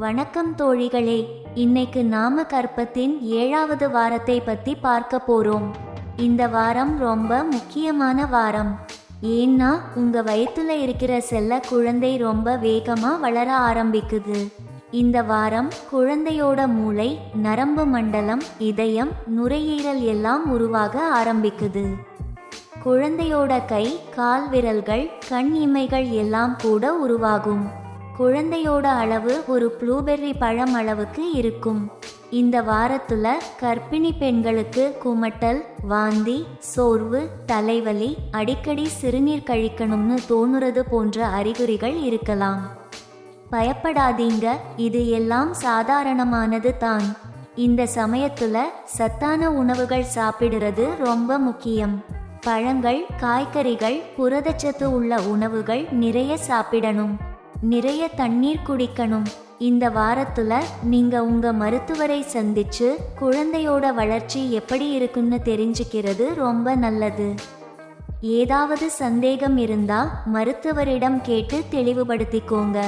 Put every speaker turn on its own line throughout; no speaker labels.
வணக்கம் தோழிகளே இன்னைக்கு நாம கற்பத்தின் ஏழாவது வாரத்தை பத்தி பார்க்க போறோம். இந்த வாரம் ரொம்ப முக்கியமான வாரம். ஏன்னா உங்க வயிற்றுல இருக்கிற செல்ல குழந்தை ரொம்ப வேகமா வளர ஆரம்பிக்குது. இந்த வாரம் குழந்தையோட மூளை நரம்பு மண்டலம் இதயம் நுரையீரல் எல்லாம் உருவாக ஆரம்பிக்குது. குழந்தையோட கை கால் விரல்கள் கண் இமைகள் எல்லாம் கூட உருவாகும். குழந்தையோட அளவு ஒரு ப்ளூபெர்ரி பழம் அளவுக்கு இருக்கும். இந்த வாரத்துல கர்ப்பிணி பெண்களுக்கு குமட்டல் வாந்தி சோர்வு தலைவலி அடிக்கடி சிறுநீர் கழிக்கணும்னு தோணுறது போன்ற அறிகுறிகள் இருக்கலாம். பயப்படாதீங்க இது எல்லாம் சாதாரணமானது தான். இந்த சமயத்துல சத்தான உணவுகள் சாப்பிடுறது ரொம்ப முக்கியம். பழங்கள் காய்கறிகள் புரதச்சத்து உள்ள உணவுகள் நிறைய சாப்பிடணும். நிறைய தண்ணீர் குடிக்கணும். இந்த வாரத்துல நீங்க உங்க மருத்துவரை சந்திச்சு குழந்தையோட வளர்ச்சி எப்படி இருக்குன்னு தெரிஞ்சுக்கிறது ரொம்ப நல்லது. ஏதாவது சந்தேகம் இருந்தா மருத்துவரிடம் கேட்டு தெளிவுபடுத்திக்கோங்க.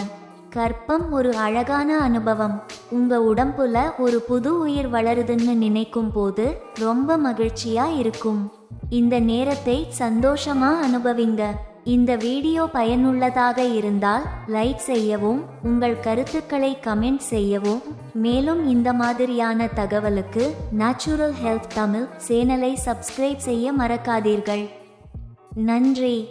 கற்பம் ஒரு அழகான அனுபவம். உங்க உடம்புல ஒரு புது உயிர் வளருதுன்னு நினைக்கும் போது ரொம்ப மகிழ்ச்சியா இருக்கும். இந்த நேரத்தை சந்தோஷமா அனுபவிங்க. இந்த வீடியோ பயனுள்ளதாக இருந்தால் லைக் செய்யவும் உங்கள் கருத்துக்களை கமெண்ட் செய்யவும். மேலும் இந்த மாதிரியான தகவலுக்கு நேச்சுரல் ஹெல்த் தமிழ் சேனலை சப்ஸ்கிரைப் செய்ய மறக்காதீர்கள். நன்றி.